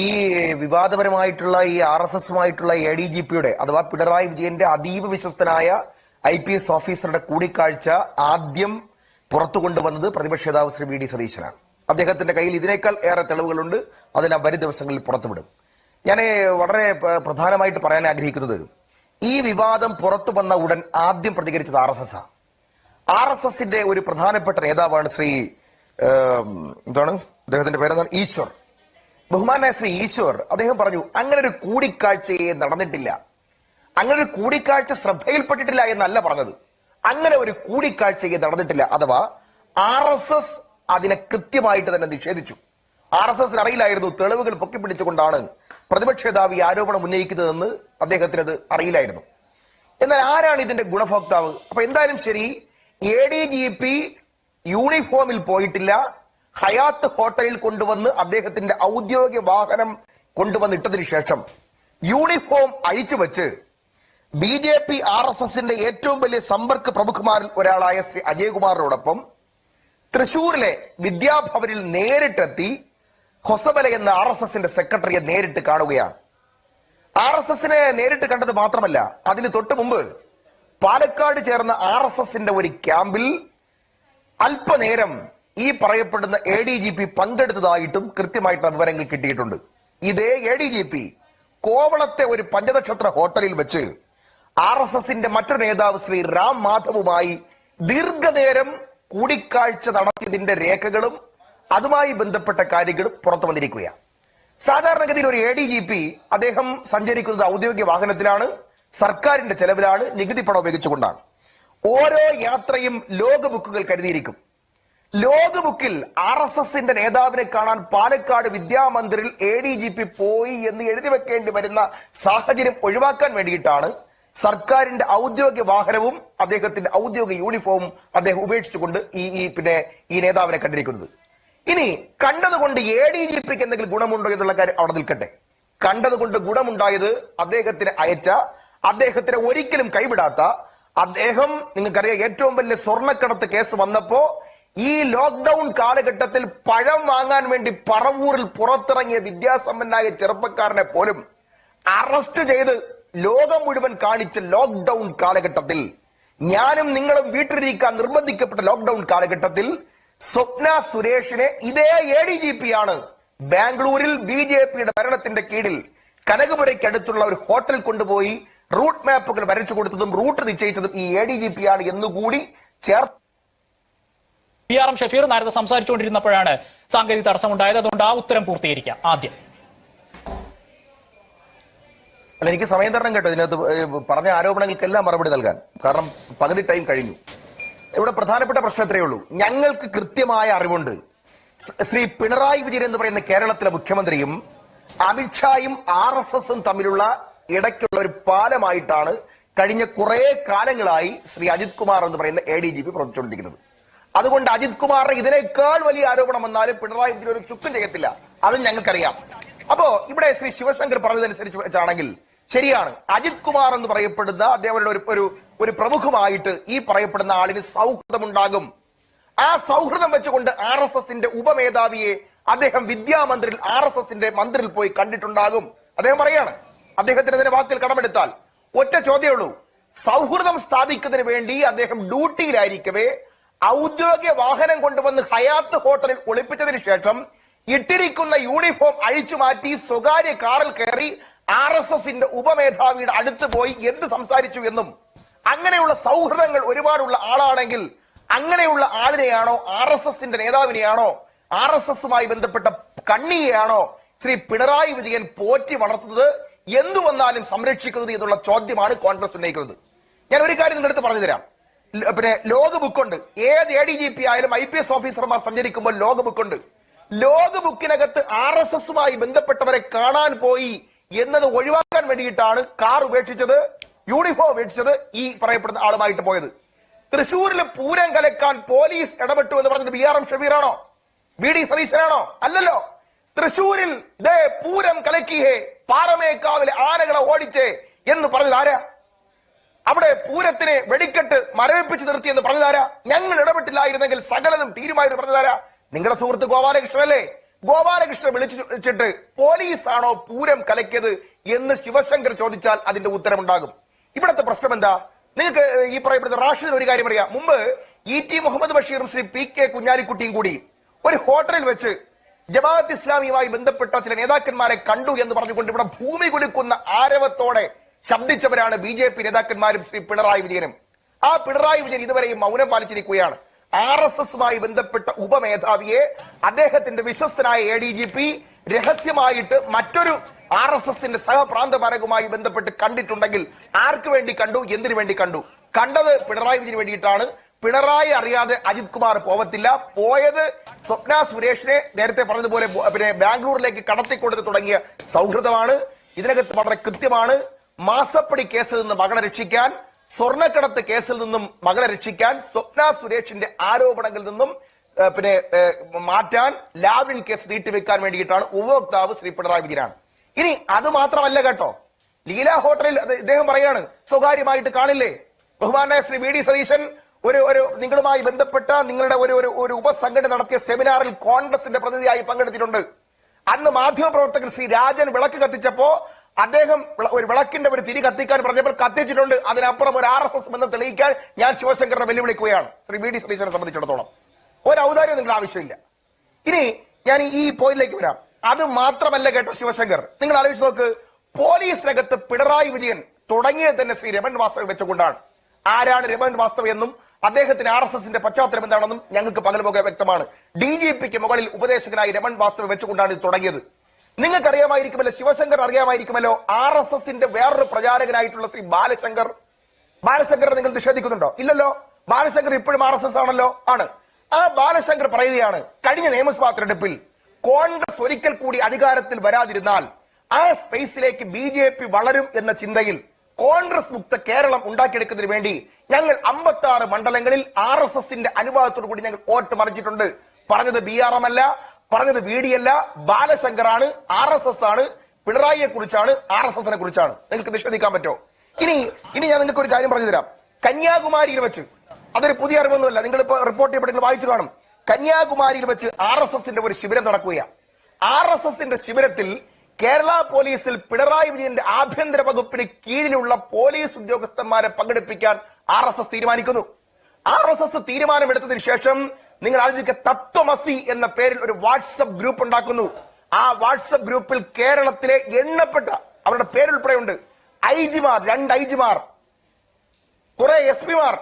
ഈ വിവാദപരമായിട്ടുള്ള ഈ ആർ എസ് എസുമായിട്ടുള്ള എ ഡി ജി പിയുടെ അഥവാ പിണറായി വിജയന്റെ അതീവ വിശ്വസ്തനായ ഐ പി എസ് ഓഫീസറുടെ കൂടിക്കാഴ്ച ആദ്യം പുറത്തു കൊണ്ടുവന്നത് പ്രതിപക്ഷ നേതാവ് ശ്രീ വി ഡി സതീശനാണ്. അദ്ദേഹത്തിന്റെ കയ്യിൽ ഇതിനേക്കാൾ ഏറെ തെളിവുകളുണ്ട്. അതെല്ലാം വരും ദിവസങ്ങളിൽ പുറത്തുവിടും. ഞാൻ വളരെ പ്രധാനമായിട്ട് പറയാൻ ആഗ്രഹിക്കുന്നത് ഈ വിവാദം പുറത്തു വന്ന ഉടൻ ആദ്യം പ്രതികരിച്ചത് R S S R S എസിന്റെ ഒരു പ്രധാനപ്പെട്ട നേതാവാണ് ശ്രീ എന്താണ്? അദ്ദേഹത്തിന്റെ പേരെന്താണ്? ഈശ്വർ. ബഹുമാനായ ശ്രീ ഈശ്വർ അദ്ദേഹം പറഞ്ഞു അങ്ങനെ ഒരു കൂടിക്കാഴ്ചയെ നടന്നിട്ടില്ല. അങ്ങനെ ഒരു കൂടിക്കാഴ്ച ശ്രദ്ധയിൽപ്പെട്ടിട്ടില്ല എന്നല്ല പറഞ്ഞത്. അങ്ങനെ ഒരു കൂടിക്കാഴ്ചയെ നടന്നിട്ടില്ല. അഥവാ ആർ എസ് എസ് അതിനെ കൃത്യമായിട്ട് തന്നെ നിഷേധിച്ചു. ആർ എസ് എസിന് അറിയില്ലായിരുന്നു തെളിവുകൾ പൊക്കിപ്പിടിച്ചുകൊണ്ടാണ് പ്രതിപക്ഷ നേതാവ് ഈ ആരോപണം ഉന്നയിക്കുന്നതെന്ന് അദ്ദേഹത്തിന് അത് അറിയില്ലായിരുന്നു. എന്നാൽ ആരാണ് ഇതിന്റെ ഗുണഭോക്താവ്? അപ്പൊ എന്തായാലും ശരി എ ഡി ജി പി യൂണിഫോമിൽ പോയിട്ടില്ല. ഹയാത്ത് ഹോട്ടലിൽ കൊണ്ടുവന്ന് അദ്ദേഹത്തിന്റെ ഔദ്യോഗിക വാഹനം കൊണ്ടുവന്നിട്ടതിനു ശേഷം യൂണിഫോം അഴിച്ചു വെച്ച് B J P R S എസിന്റെ ഏറ്റവും വലിയ സമ്പർക്ക് പ്രമുഖമാരിൽ ഒരാളായ ശ്രീ അജയകുമാറിനോടൊപ്പം തൃശൂരിലെ വിദ്യാഭവനിൽ നേരിട്ടെത്തി ഹൊസബല എന്ന ആർ എസ് എസിന്റെ സെക്രട്ടറിയെ നേരിട്ട് കാണുകയാണ്. ആർ എസ് എസിനെ നേരിട്ട് കണ്ടത് മാത്രമല്ല അതിന് തൊട്ട് മുമ്പ് പാലക്കാട് ചേർന്ന ആർ എസ് എസിന്റെ ഒരു ക്യാമ്പിൽ അല്പനേരം ഈ പറയപ്പെടുന്ന എ ഡി ജി പി പങ്കെടുത്തതായിട്ടും കൃത്യമായിട്ടുള്ള വിവരങ്ങൾ കിട്ടിയിട്ടുണ്ട്. ഇതേ എ ഡി ജി പി കോവളത്തെ ഒരു പഞ്ചനക്ഷത്ര ഹോട്ടലിൽ വെച്ച് ആർ എസ് എസിന്റെ മറ്റൊരു നേതാവ് ശ്രീ റാം മാധവുമായി ദീർഘനേരം കൂടിക്കാഴ്ച നടത്തിയതിന്റെ രേഖകളും അതുമായി ബന്ധപ്പെട്ട കാര്യങ്ങളും പുറത്തു വന്നിരിക്കുകയാണ്. സാധാരണഗതിയിൽ ഒരു എ ഡി ജി പി അദ്ദേഹം സഞ്ചരിക്കുന്നത് ഔദ്യോഗിക വാഹനത്തിലാണ് സർക്കാരിന്റെ ചെലവിലാണ് നികുതി പണം ഉപയോഗിച്ചുകൊണ്ടാണ്. ഓരോ യാത്രയും ലോക ബുക്കുകൾ കരുതിയിരിക്കും. ലോക ബുക്കിൽ ആർ എസ് എസിന്റെ നേതാവിനെ കാണാൻ പാലക്കാട് വിദ്യാമന്ദിറിൽ എ ഡി ജി പി പോയി എന്ന് എഴുതി വെക്കേണ്ടി വരുന്ന സാഹചര്യം ഒഴിവാക്കാൻ വേണ്ടിയിട്ടാണ് സർക്കാരിന്റെ ഔദ്യോഗിക വാഹനവും അദ്ദേഹത്തിന്റെ ഔദ്യോഗിക യൂണിഫോമും അദ്ദേഹം ഉപേക്ഷിച്ചുകൊണ്ട് ഈ ഈ പിന്നെ ഈ നേതാവിനെ കണ്ടിരിക്കുന്നത്. ഇനി കണ്ടതുകൊണ്ട് എ ഡി ജി പിക്ക് എന്തെങ്കിലും ഗുണമുണ്ടോ എന്നുള്ള കാര്യം അവിടെ നിൽക്കട്ടെ. കണ്ടതുകൊണ്ട് ഗുണമുണ്ടായത് അദ്ദേഹത്തിന് അയച്ച അദ്ദേഹത്തിന് ഒരിക്കലും കൈവിടാത്ത അദ്ദേഹം നിങ്ങൾക്കറിയാം ഏറ്റവും വലിയ സ്വർണക്കടത്ത് കേസ് വന്നപ്പോ ഈ ലോക്ക്ഡൌൺ കാലഘട്ടത്തിൽ പഴം വാങ്ങാൻ വേണ്ടി പറവൂരിൽ പുറത്തിറങ്ങിയ വിദ്യാസമ്പന്നായ ചെറുപ്പക്കാരനെ പോലും അറസ്റ്റ് ചെയ്ത് ലോകം മുഴുവൻ കാണിച്ച ലോക്ക്ഡൌൺ കാലഘട്ടത്തിൽ ഞാനും നിങ്ങളും വീട്ടിലിരിക്കാൻ നിർബന്ധിക്കപ്പെട്ട ലോക്ക്ഡൌൺ കാലഘട്ടത്തിൽ സ്വപ്ന സുരേഷിനെ ഇതേ എ ഡി ജി പി ആണ് ബാംഗ്ലൂരിൽ ബി ജെ പിയുടെ ഭരണത്തിന്റെ കീഴിൽ കനകപുരയ്ക്കടുത്തുള്ള ഒരു ഹോട്ടൽ കൊണ്ടുപോയി റൂട്ട് മാപ്പുകൾ വരച്ചു കൊടുത്തതും റൂട്ട് നിശ്ചയിച്ചതും ഈ എ ഡി ജി പി ആണ് എന്നുകൂടി ചേർത്ത് പി ആർ എം ഷഫീർ നേരത്തെ സംസാരിച്ചുകൊണ്ടിരുന്നപ്പോഴാണ് സാങ്കേതിക തടസ്സമുണ്ടായത് അതുകൊണ്ട് ആ ഉത്തരം പൂർത്തീകരിക്കാം. ആദ്യം. അല്ല എനിക്ക് സമയം തരണം കേട്ടോ. ഇതിനകത്ത് പറഞ്ഞ ആരോപണങ്ങൾക്കെല്ലാം മറുപടി നൽകാൻ. കാരണം പകുതി ടൈം കഴിഞ്ഞു. ഇവിടെ പ്രധാനപ്പെട്ട പ്രശ്നം എത്രയേ ഉള്ളൂ. ഞങ്ങൾക്ക് കൃത്യമായ അറിവുണ്ട്. ശ്രീ പിണറായി വിജയൻ എന്ന് പറയുന്ന കേരളത്തിലെ മുഖ്യമന്ത്രിയും അമിത്ഷായും ആർ എസ് എസും തമ്മിലുള്ള ഇടയ്ക്കുള്ള ഒരു പാലമായിട്ടാണ് കഴിഞ്ഞ കുറെ കാലങ്ങളായി ശ്രീ അജിത് കുമാർ എന്ന് പറയുന്ന എ ഡി ജി പി പ്രവർത്തിച്ചുകൊണ്ടിരിക്കുന്നത്. അതുകൊണ്ട് അജിത് കുമാറിന് ഇതിനേക്കാൾ വലിയ ആരോപണം വന്നാലും പിണറായി വിജയൻ ഒരു ചുക്കും ചെയ്യത്തില്ല. അത് ഞങ്ങൾക്കറിയാം. അപ്പോ ഇവിടെ ശ്രീ ശിവശങ്കർ പറഞ്ഞതനുസരിച്ച് വെച്ചാണെങ്കിൽ ശരിയാണ്. അജിത് കുമാർ എന്ന് പറയപ്പെടുന്ന അദ്ദേഹങ്ങളുടെ ഒരു ഒരു ഒരു പ്രമുഖമായിട്ട് ഈ പറയപ്പെടുന്ന ആളിന് സൗഹൃദമുണ്ടാകും. ആ സൗഹൃദം വെച്ചുകൊണ്ട് ആർ എസ് എസിന്റെ ഉപമേധാവിയെ അദ്ദേഹം വിദ്യാമന്ത്രി ആർ എസ് എസിന്റെ മന്ത്രിയിൽ പോയി കണ്ടിട്ടുണ്ടാകും. അദ്ദേഹം പറയാണ് അദ്ദേഹത്തിന് അതിന്റെ വാക്കിൽ കടമെടുത്താൽ. ഒറ്റ ചോദ്യമേ ഉള്ളൂ. സൗഹൃദം സ്ഥാപിക്കുന്നതിന് വേണ്ടി അദ്ദേഹം ഡ്യൂട്ടിയിലായിരിക്കവേ ഔദ്യോഗിക വാഹനം കൊണ്ടുവന്ന് ഹയാത്ത് ഹോട്ടലിൽ ഒളിപ്പിച്ചതിന് ശേഷം ഇട്ടിരിക്കുന്ന യൂണിഫോം അഴിച്ചു മാറ്റി സ്വകാര്യ കാറിൽ കയറി ആർ എസ് എസിന്റെ ഉപമേധാവിയുടെ അടുത്ത് പോയി എന്ത് സംസാരിച്ചു എന്നും അങ്ങനെയുള്ള സൗഹൃദങ്ങൾ ഒരുപാടുള്ള ആളാണെങ്കിൽ അങ്ങനെയുള്ള ആളിനെയാണോ ആർ എസ് എസിന്റെ നേതാവിനെയാണോ ആർ എസ് എസുമായി ബന്ധപ്പെട്ട കണ്ണിയെയാണോ ശ്രീ പിണറായി വിജയൻ പോറ്റി വളർത്തുന്നത്? എന്തു വന്നാലും സംരക്ഷിക്കുന്നത് എന്നുള്ള ചോദ്യമാണ് കോൺഗ്രസ് ഉന്നയിക്കുന്നത്. ഞാൻ ഒരു കാര്യം നിങ്ങളുടെ അടുത്ത് പറഞ്ഞു തരാം പിന്നെ ലോഗ് ബുക്ക് ഉണ്ട് ഏത് എ ഡി ജി പി ആയാലും ഐ പി എസ് ഓഫീസർമാർ സഞ്ചരിക്കുമ്പോൾ ലോഗ് ബുക്ക് ഉണ്ട് ലോഗ് ബുക്കിനകത്ത് ആർ എസ് എസുമായി ബന്ധപ്പെട്ടവരെ കാണാൻ പോയി എന്നത് ഒഴിവാക്കാൻ വേണ്ടിയിട്ടാണ് കാർ ഉപേക്ഷിച്ചത് യൂണിഫോം ഉപേക്ഷിച്ചത് ഈ പറയപ്പെടുന്ന ആളുമായിട്ട് പോയത്. തൃശൂരിൽ പൂരം കലക്കാൻ പോലീസ് ഇടപെട്ടു എന്ന് പറഞ്ഞത് ബി ആർ എം ഷബീറാണോ? ബി ഡി സതീശനാണോ? അല്ലല്ലോ. തൃശൂരിൽ ദേ പൂരം കലക്കിയേ പാറമേക്കാവിലെ ആനകളെ ഓടിച്ചേ എന്ന് പറഞ്ഞത് ആരാ? അവിടെ പൂരത്തിനെ വെടിക്കെട്ട് മരവിപ്പിച്ച് നിർത്തി എന്ന് പറഞ്ഞതാരാ? ഞങ്ങൾ ഇടപെട്ടില്ലായിരുന്നെങ്കിൽ സകലതും തീരുമാനം പറഞ്ഞതാരാ? നിങ്ങളുടെ സുഹൃത്ത് ഗോപാലകൃഷ്ണനല്ലേ ഗോപാലകൃഷ്ണൻ വിളിച്ചു വെച്ചിട്ട് പോലീസാണോ പൂരം കലക്കിയത് എന്ന് ശിവശങ്കർ ചോദിച്ചാൽ അതിന്റെ ഉത്തരമുണ്ടാകും. ഇവിടത്തെ പ്രശ്നം എന്താ? നിങ്ങൾക്ക് ഈ പറയപ്പെടുന്ന റാഷിദിന് ഒരു കാര്യം അറിയാം. മുമ്പ് ഇ ടി മുഹമ്മദ് ബഷീറും ശ്രീ പി കെ കുഞ്ഞാലിക്കുട്ടിയും കൂടി ഒരു ഹോട്ടലിൽ വെച്ച് ജമാഅത്ത് ഇസ്ലാമിയുമായി ബന്ധപ്പെട്ട ചില നേതാക്കന്മാരെ കണ്ടു എന്ന് പറഞ്ഞുകൊണ്ട് ഇവിടെ ഭൂമി കുലുക്കുന്ന ആരവത്തോടെ ശബ്ദിച്ചവരാണ് ബി ജെ പി നേതാക്കന്മാരും ശ്രീ പിണറായി വിജയനും. ആ പിണറായി വിജയൻ ഇതുവരെയും മൗനം പാലിച്ചിരിക്കുകയാണ്. ആർ എസ് എസുമായി ബന്ധപ്പെട്ട ഉപമേധാവിയെ അദ്ദേഹത്തിന്റെ വിശ്വസ്തനായ എ ഡി ജി പി രഹസ്യമായിട്ട് മറ്റൊരു ആർ എസ് എസിന്റെ സഹപ്രാന്തമാരകുമായി ബന്ധപ്പെട്ട് കണ്ടിട്ടുണ്ടെങ്കിൽ ആർക്ക് വേണ്ടി കണ്ടു എന്തിനു വേണ്ടി കണ്ടു? കണ്ടത് പിണറായി വിജയന് വേണ്ടിയിട്ടാണ്. പിണറായി അറിയാതെ അജിത് കുമാർ പോവത്തില്ല. പോയത് സ്വപ്ന സുരേഷിനെ നേരത്തെ പറഞ്ഞതുപോലെ പിന്നെ ബാംഗ്ലൂരിലേക്ക് കടത്തിക്കൊടുത്ത് തുടങ്ങിയ സൗഹൃദമാണ്. ഇതിനകത്ത് വളരെ കൃത്യമാണ്. മാസപ്പടി കേസിൽ നിന്ന് മകളെ രക്ഷിക്കാൻ സ്വർണക്കടത്ത് കേസിൽ നിന്നും മകളെ രക്ഷിക്കാൻ സ്വപ്ന സുരേഷിന്റെ ആരോപണങ്ങളിൽ നിന്നും പിന്നെ മാറ്റാൻ ലാവ്ലിൻ കേസ് നീട്ടിവെക്കാൻ വേണ്ടിയിട്ടാണ് ഉപഭോക്താവ് ശ്രീ പിണറായി വിജയനാണ്. ഇനി അത് മാത്രമല്ല കേട്ടോ. ലീല ഹോട്ടലിൽ ഇദ്ദേഹം പറയാണ് സ്വകാര്യമായിട്ട് കാണില്ലേ? ബഹുമാനായ ശ്രീ വി ഡി സതീശൻ ഒരു ഒരു നിങ്ങളുമായി ബന്ധപ്പെട്ട നിങ്ങളുടെ ഒരു ഒരു ഒരു ഉപസംഘടന നടത്തിയ സെമിനാറിൽ കോൺഗ്രസിന്റെ പ്രതിനിധിയായി പങ്കെടുത്തിട്ടുണ്ട്. അന്ന് മാധ്യമപ്രവർത്തകൻ ശ്രീ രാജൻ വിളക്ക് കത്തിച്ചപ്പോ അദ്ദേഹം ഒരു വിളക്കിന്റെ ഒരു തിരി കത്തിക്കാൻ പറഞ്ഞപ്പോൾ കത്തിച്ചിട്ടുണ്ട്. അതിനപ്പുറം ഒരു ആർ എസ് എസ് ബന്ധം തെളിയിക്കാൻ ഞാൻ ശിവശങ്കറിനെ വെല്ലുവിളിക്കുകയാണ്. ശ്രീ വി ഡി സതീശനെ സംബന്ധിച്ചിടത്തോളം. ഒരു ഔദാര്യം നിങ്ങൾ ആവശ്യമില്ല. ഇനി ഞാൻ ഈ പോയിന്റിലേക്ക് വരാം. അത് മാത്രമല്ല കേട്ടോ ശിവശങ്കർ. നിങ്ങൾ ആലോചിച്ച് നോക്ക്. പോലീസിനകത്ത് പിണറായി വിജയൻ തുടങ്ങിയത് തന്നെ ശ്രീ രമൺ വാസ്തവ വെച്ചുകൊണ്ടാണ്. ആരാണ് രമൺ വാസ്തവ എന്നും അദ്ദേഹത്തിന് ആർ എസ് എസിന്റെ പശ്ചാത്തലം എന്താണെന്നും ഞങ്ങൾക്ക് പകൽ വ്യക്തമാണ്. ഡി ജി പിക്ക് മുകളിൽ ഉപദേശകനായി രമൺ വാസ്തവ വെച്ചുകൊണ്ടാണ് ഇത് തുടങ്ങിയത്. നിങ്ങൾക്ക് അറിയാമായിരിക്കുമല്ലോ ശിവശങ്കർ അറിയാമായിരിക്കുമല്ലോ ആർ എസ് എസിന്റെ വേറൊരു പ്രചാരകനായിട്ടുള്ള ശ്രീ ബാലശങ്കർ. ബാലശങ്കർ നിങ്ങൾ നിഷേധിക്കുന്നുണ്ടോ? ഇല്ലല്ലോ. ബാലശങ്കർ ഇപ്പോഴും ആർ എസ് എസ് ആണല്ലോ? ആണ്. ആ ബാലശങ്കർ പറയുകയാണ് കഴിഞ്ഞ നിയമസഭാ തെരഞ്ഞെടുപ്പിൽ കോൺഗ്രസ് ഒരിക്കൽ കൂടി അധികാരത്തിൽ വരാതിരുന്നാൽ ആ സ്പേസിലേക്ക് ബി ജെ പി വളരും എന്ന ചിന്തയിൽ കോൺഗ്രസ് മുക്ത കേരളം ഉണ്ടാക്കിയെടുക്കുന്നതിന് വേണ്ടി ഞങ്ങൾ അമ്പത്തി ആറ് മണ്ഡലങ്ങളിൽ ആർ എസ് എസിന്റെ അനുവാദത്തോടു കൂടി ഞങ്ങൾ വോട്ട് മറിച്ചിട്ടുണ്ട്. പറഞ്ഞത് ബി ആർ എം അല്ല പറഞ്ഞത് വി ഡി അല്ല ബാലശങ്കറാണ് ആർ എസ് എസ് ആണ് പിണറായിയെ കുറിച്ചാണ് ആർ എസ് എസിനെ കുറിച്ചാണ് നിങ്ങൾക്ക് നിഷേധിക്കാൻ പറ്റോ ഇനി ഇനി ഞാൻ നിങ്ങൾക്ക് ഒരു കാര്യം പറഞ്ഞു തരാം കന്യാകുമാരിയിൽ വെച്ച് അതൊരു പുതിയ അറിവൊന്നുമല്ല നിങ്ങൾ ഇപ്പൊ റിപ്പോർട്ട് ചെയ്യപ്പെട്ട് വായിച്ചു കാണും. കന്യാകുമാരിയിൽ വെച്ച് ആർ എസ് എസിന്റെ ഒരു ശിബിരം നടക്കുകയാണ് ആർ എസ് എസിന്റെ ശിബിരത്തിൽ കേരള പോലീസിൽ പിണറായി വിജയന്റെ ആഭ്യന്തര വകുപ്പിന് കീഴിലുള്ള പോലീസ് ഉദ്യോഗസ്ഥന്മാരെ പങ്കെടുപ്പിക്കാൻ ആർ എസ് എസ് തീരുമാനിക്കുന്നു. ആർ എസ് എസ് തീരുമാനമെടുത്തതിന് ശേഷം നിങ്ങൾ ആലോചിക്കുക തത്വമസി എന്ന പേരിൽ ഒരു വാട്സപ്പ് ഗ്രൂപ്പ് ഉണ്ടാക്കുന്നു. ആ വാട്സപ്പ് ഗ്രൂപ്പിൽ കേരളത്തിലെ എണ്ണപ്പെട്ട അവരുടെ പേരുൾപ്പെടെയുണ്ട് ഐ ജിമാർ രണ്ട് ഐ ജിമാർ കുറെ എസ് പിമാർ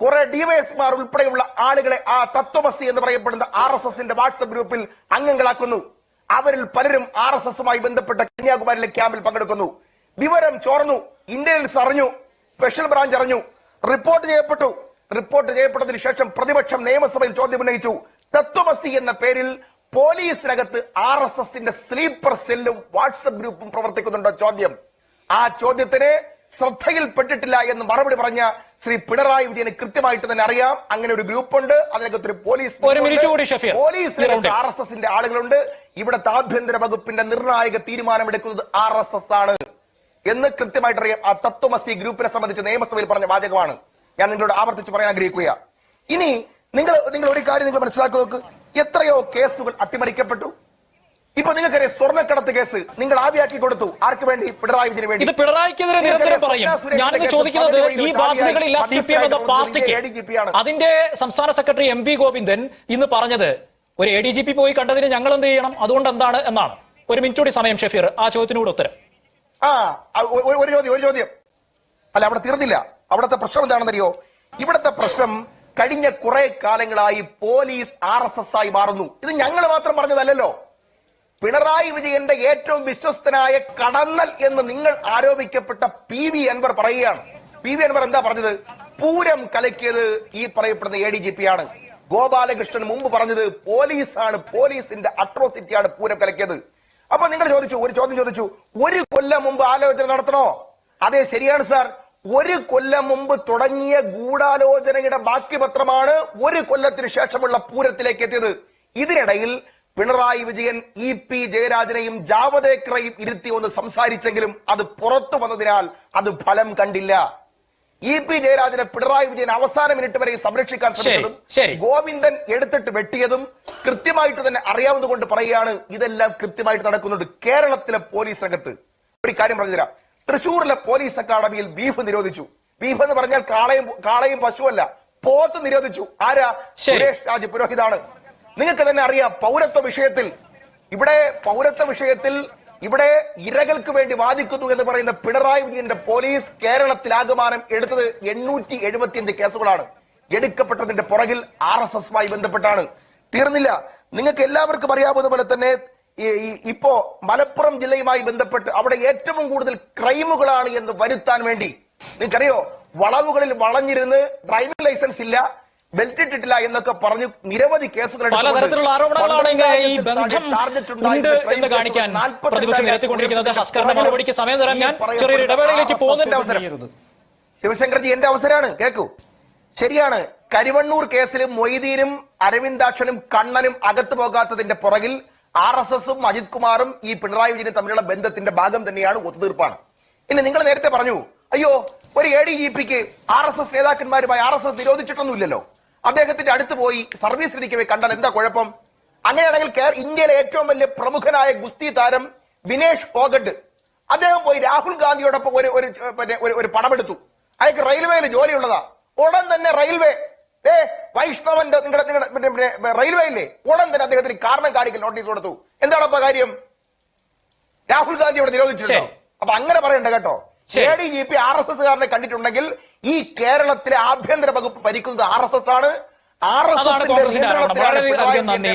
കുറെ ഡിവൈഎസ്മാർ ഉൾപ്പെടെയുള്ള ആളുകളെ ആ തത്വമസി എന്ന് പറയപ്പെടുന്ന ആർ എസ് എസിന്റെ വാട്സപ്പ് ഗ്രൂപ്പിൽ അംഗങ്ങളാക്കുന്നു. അവരിൽ പലരും ആർ എസ് എസുമായി ബന്ധപ്പെട്ട കന്യാകുമാരിയിലെ ക്യാമ്പിൽ പങ്കെടുക്കുന്നു. വിവരം ചോർന്നു ഇന്റലിജൻസ് അറിഞ്ഞു സ്പെഷ്യൽ ബ്രാഞ്ച് അറിഞ്ഞു റിപ്പോർട്ട് ചെയ്യപ്പെട്ടു. റിപ്പോർട്ട് ചെയ്യപ്പെട്ടതിന് ശേഷം പ്രതിപക്ഷം നിയമസഭയിൽ ചോദ്യം ഉന്നയിച്ചു. തത്വമസി എന്ന പേരിൽ പോലീസിനകത്ത് ആർ എസ് എസിന്റെ സ്ലീപ്പർ സെല്ലും വാട്സപ്പ് ഗ്രൂപ്പും പ്രവർത്തിക്കുന്നുണ്ടോ ചോദ്യം. ആ ചോദ്യത്തിന് ശ്രദ്ധയിൽപ്പെട്ടിട്ടില്ല എന്ന് മറുപടി പറഞ്ഞ ശ്രീ പിണറായി വിജയന് കൃത്യമായിട്ട് തന്നെ അറിയാം. അങ്ങനെ ഒരു ഗ്രൂപ്പ് ഉണ്ട് അതിനകത്ത് ഒരു പോലീസ്. പോലീസ്. ആർ എസ് എസിന്റെ ആളുകളുണ്ട്. ഇവിടുത്തെ ആഭ്യന്തര വകുപ്പിന്റെ നിർണായക തീരുമാനമെടുക്കുന്നത് ആർ എസ് എസ് ആണ്. എന്ന് കൃത്യമായിട്ട് അറിയാം ആ തത്വമസി ഗ്രൂപ്പിനെ സംബന്ധിച്ച് നിയമസഭയിൽ പറഞ്ഞ വാചകമാണ്. ഞാൻ നിങ്ങളോട് ആവർത്തിച്ച് പറയാൻ ആഗ്രഹിക്കുക ഇനി നിങ്ങൾ നിങ്ങൾ ഒരു കാര്യം നിങ്ങൾ മനസ്സിലാക്കി നോക്ക്. എത്രയോ കേസുകൾ അട്ടിമറിക്കപ്പെട്ടു. ഇപ്പൊ നിങ്ങൾക്കറിയാം സ്വർണക്കടത്ത് കേസ് നിങ്ങൾ ആവിയാക്കി കൊടുത്തു. ആർക്ക് വേണ്ടി? പിണറായി വിജയന് വേണ്ടി. ഇത് പിണറായിക്കെതിരെ നിരന്തരം പറയും. ചോദിക്കുന്നത് ഈ ബാധ്യതകളില്ല സി പി എം എന്ന പാർട്ടിക്ക്. അതിന്റെ സംസ്ഥാന സെക്രട്ടറി എം പി ഗോവിന്ദൻ ഇന്ന് പറഞ്ഞത് ഒരു എ ഡി ജി പി പോയി കണ്ടതിന് ഞങ്ങൾ എന്ത് ചെയ്യണം? അതുകൊണ്ട് എന്താണ് എന്നാണ്. ഒരു മിനിറ്റ് കൂടി സമയം ഷെഫീർ. ആ ചോദ്യത്തിനോട് ഉത്തരം. ആ ഒരു ചോദ്യം ഒരു ചോദ്യം. അല്ല അവിടെ തീർന്നില്ല. അവിടുത്തെ പ്രശ്നം എന്താണെന്നറിയോ? ഇവിടുത്തെ പ്രശ്നം കഴിഞ്ഞ കുറെ കാലങ്ങളായി പോലീസ് ആർ എസ് എസ് ആയി മാറുന്നു. ഇത് ഞങ്ങൾ മാത്രം പറഞ്ഞതല്ലല്ലോ. പിണറായി വിജയന്റെ ഏറ്റവും വിശ്വസ്തനായ കടന്നൽ എന്ന് നിങ്ങൾ ആരോപിക്കപ്പെട്ട പി വി അൻവർ പറയുകയാണ്. പി വി അൻവർ എന്താ പറഞ്ഞത്? പൂരം കലക്കിയത് ഈ പറയപ്പെടുന്ന എ ഡി ജി പി ആണ്. ഗോപാലകൃഷ്ണൻ മുമ്പ് പറഞ്ഞത് പോലീസാണ് പോലീസിന്റെ അട്രോസിറ്റിയാണ് പൂരം കലക്കിയത്. അപ്പൊ നിങ്ങൾ ചോദിച്ചു ഒരു ചോദ്യം ചോദിച്ചു ഒരു കൊല്ലം മുമ്പ് ആലോചന നടത്തണോ? അതെ ശരിയാണ് സാർ. ഒരു കൊല്ലം മുമ്പ് തുടങ്ങിയ ഗൂഢാലോചനയുടെ ബാക്കി പത്രമാണ് ഒരു കൊല്ലത്തിന് ശേഷമുള്ള പൂരത്തിലേക്ക് എത്തിയത്. ഇതിനിടയിൽ പിണറായി വിജയൻ ഇ പി ജയരാജനെയും ജാവദേക്കറെയും ഇരുത്തി ഒന്ന് സംസാരിച്ചെങ്കിലും അത് പുറത്തു വന്നതിനാൽ അത് ഫലം കണ്ടില്ല. ഇ പി ജയരാജനെ പിണറായി വിജയൻ അവസാന മിനിറ്റ് വരെ സംരക്ഷിക്കാൻ ശരി, ശ്രമിച്ചതും ഗോവിന്ദൻ എടുത്തിട്ട് വെട്ടിയതും കൃത്യമായിട്ട് തന്നെ അറിയാവുന്നതുകൊണ്ട് പറയുകയാണ് ഇതെല്ലാം കൃത്യമായിട്ട് നടക്കുന്നുണ്ട് കേരളത്തിലെ പോലീസ് രംഗത്ത്. ഒരു കാര്യം പറഞ്ഞുതരാം. തൃശൂരിലെ പോലീസ് അക്കാദമിയിൽ ബീഫ് നിരോധിച്ചു. ബീഫ് എന്ന് പറഞ്ഞാൽ കാളയും കാളയും പശുവല്ല. പോത്ത് നിരോധിച്ചു. ആരാ? സുരേഷ് രാജ് പുരോഹിതാണ്. നിങ്ങൾക്ക് തന്നെ അറിയാം പൗരത്വ വിഷയത്തിൽ ഇവിടെ പൗരത്വ വിഷയത്തിൽ ഇവിടെ ഇരകൾക്ക് വേണ്ടി വാദിക്കുന്നു എന്ന് പറയുന്ന പിണറായി വിജയന്റെ പോലീസ് കേരളത്തിൽ ആകമാനം എടുത്തത് എണ്ണൂറ്റി എഴുപത്തിയഞ്ച് കേസുകളാണ്. എടുക്കപ്പെട്ടതിന്റെ പുറകിൽ ആർ എസ് എസുമായി ബന്ധപ്പെട്ടാണ്. തീർന്നില്ല. നിങ്ങൾക്ക് എല്ലാവർക്കും അറിയാവുന്ന പോലെ തന്നെ ഇപ്പോ മലപ്പുറം ജില്ലയുമായി ബന്ധപ്പെട്ട് അവിടെ ഏറ്റവും കൂടുതൽ ക്രൈമുകളാണ് എന്ന് വരുത്താൻ വേണ്ടി. നിങ്ങൾക്കറിയോ? വളവുകളിൽ വളഞ്ഞിരുന്ന് ഡ്രൈവിംഗ് ലൈസൻസ് ഇല്ല ബെൽറ്റ് ഇട്ടിട്ടില്ല എന്നൊക്കെ പറഞ്ഞു നിരവധി കേസുകൾ പലതരത്തിലുള്ള ആരോപണങ്ങളാണ് ഈ ബന്ധം ഉണ്ട് എന്ന് കാണിക്കാൻ പ്രതിപക്ഷം നിരത്തിക്കൊണ്ടിരിക്കുന്നത് ഹസ്കറിന്റെ മറുപടിക്ക് സമയം തരാൻ ഞാൻ ചെറിയൊരു ഇടവേളയിലേക്ക് അവസരം. ശിവശങ്കർജി എന്റെ അവസരമാണ്. കേൾക്കൂ ശരിയാണ്. കരിവണ്ണൂർ കേസിൽ മൊയ്തീനും അരവിന്ദാക്ഷനും കണ്ണനും അകത്തു പോകാത്തതിന്റെ പുറകിൽ ആർ എസ് എസും അജിത് കുമാറും ഈ പിണറായി വിജയനും തമ്മിലുള്ള ബന്ധത്തിന്റെ ഭാഗം തന്നെയാണ് ഒത്തുതീർപ്പാണ്. ഇനി നിങ്ങൾ നേരത്തെ പറഞ്ഞു അയ്യോ ഒരു എ ഡി ജി പിക്ക് ആർ എസ് എസ് നേതാക്കന്മാരുമായി ആർ എസ് എസ് നിരോധിച്ചിട്ടൊന്നുമില്ലല്ലോ. അദ്ദേഹത്തിന്റെ അടുത്ത് പോയി സർവീസ് ഇരിക്കവേ കണ്ടാൽ എന്താ കുഴപ്പം? അങ്ങനെയാണെങ്കിൽ ഇന്ത്യയിലെ ഏറ്റവും വലിയ പ്രമുഖനായ ഗുസ്തി താരം വിനേഷ് ഫോഗട്ട് അദ്ദേഹം പോയി രാഹുൽ ഗാന്ധിയോടൊപ്പം ഒരു ഒരു പണമെടുത്തു ഒരു- ഒരു പടമെടുത്തു. അയാൾക്ക് റെയിൽവേയിൽ ജോലിയുള്ളതാ. ഉടൻ തന്നെ റെയിൽവേ ഏ വൈഷ്ണവന്റെ നിങ്ങളുടെ നിങ്ങളുടെ പിന്നെ പിന്നെ റെയിൽവേ ഇല്ലേ ഉടൻ തന്നെ അദ്ദേഹത്തിന് കാരണം കാണിക്കൽ നോട്ടീസ് കൊടുത്തു. എന്താണ് അപ്പൊ കാര്യം? രാഹുൽ ഗാന്ധി ഇവിടെ നിരോധിച്ചിട്ടുണ്ടോ. അപ്പൊ അങ്ങനെ പറയണ്ട കേട്ടോ. A D G P R S S കാരനെ കണ്ടിട്ടുണ്ടെങ്കിൽ ഈ കേരളത്തിലെ ആഭ്യന്തര വകുപ്പ് ഭരിക്കുന്നത് ആർ എസ് എസ് ആണ്. ആർ എസ് എസ് കോൺഗ്രസിന്റെ